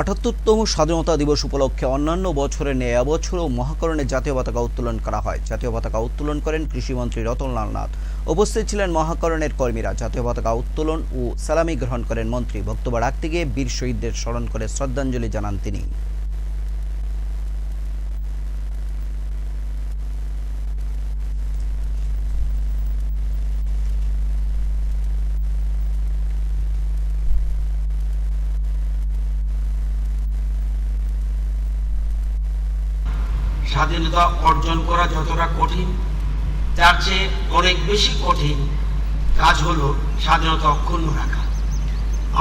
আটাত্তরতম স্বাধীনতা দিবস উপলক্ষে অন্যান্য বছরে নেয় এবছরও মহাকরণে জাতীয় পতাকা উত্তোলন করা হয়। জাতীয় পতাকা উত্তোলন করেন কৃষিমন্ত্রী রতনলাল নাথ। উপস্থিত ছিলেন মহাকরণের কর্মীরা। জাতীয় পতাকা উত্তোলন ও সালামি গ্রহণ করেন মন্ত্রী। বক্তব্য রাখতে গিয়ে বীর শহীদদের স্মরণ করে শ্রদ্ধাঞ্জলি জানান তিনি। স্বাধীনতা অর্জন করা যতটা কঠিন, তার চেয়ে অনেক বেশি কঠিন কাজ হলো স্বাধীনতা অক্ষুণ্ণ রাখা।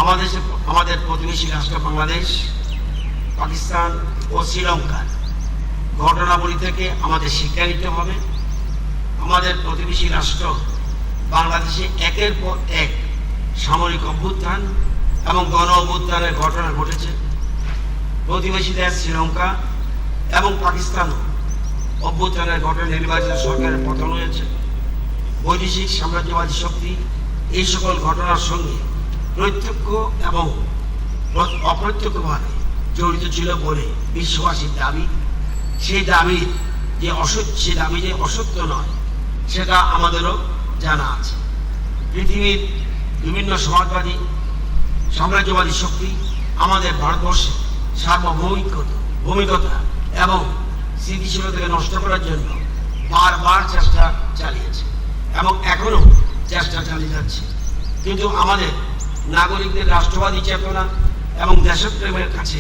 আমাদের আমাদের প্রতিবেশী রাষ্ট্র বাংলাদেশ, পাকিস্তান ও শ্রীলঙ্কার ঘটনাবলী থেকে আমাদের শিক্ষা নিতে হবে। আমাদের প্রতিবেশী রাষ্ট্র বাংলাদেশে একের পর এক সামরিক অভ্যুত্থান এবং গণ অভ্যুত্থানের ঘটনা ঘটেছে। প্রতিবেশী দেশ শ্রীলঙ্কা এবং পাকিস্তানও অভ্যুত্থানের ঘটনা নির্বাচিত সরকারের পতন হয়েছে। বৈদেশিক সাম্রাজ্যবাদী শক্তি এই সকল ঘটনার সঙ্গে প্রত্যক্ষ এবং অপ্রত্যক্ষভাবে জড়িত ছিল বলে বিশ্ববাসীর দাবি। সেই দাবির যে অসত্য সে দাবি যে অসত্য নয়, সেটা আমাদেরও জানা আছে। পৃথিবীর বিভিন্ন সমাজবাদী, সাম্রাজ্যবাদী শক্তি আমাদের ভারতবর্ষে সার্বভৌমিকতা, ভূমিকতা এবং স্থিতিশীলতাকে নষ্ট করার জন্য বারবার চেষ্টা চালিয়েছে এবং এখনও চেষ্টা চালিয়ে যাচ্ছে। কিন্তু আমাদের নাগরিকদের রাষ্ট্রবাদী চেতনা এবং দেশপ্রেমের কাছে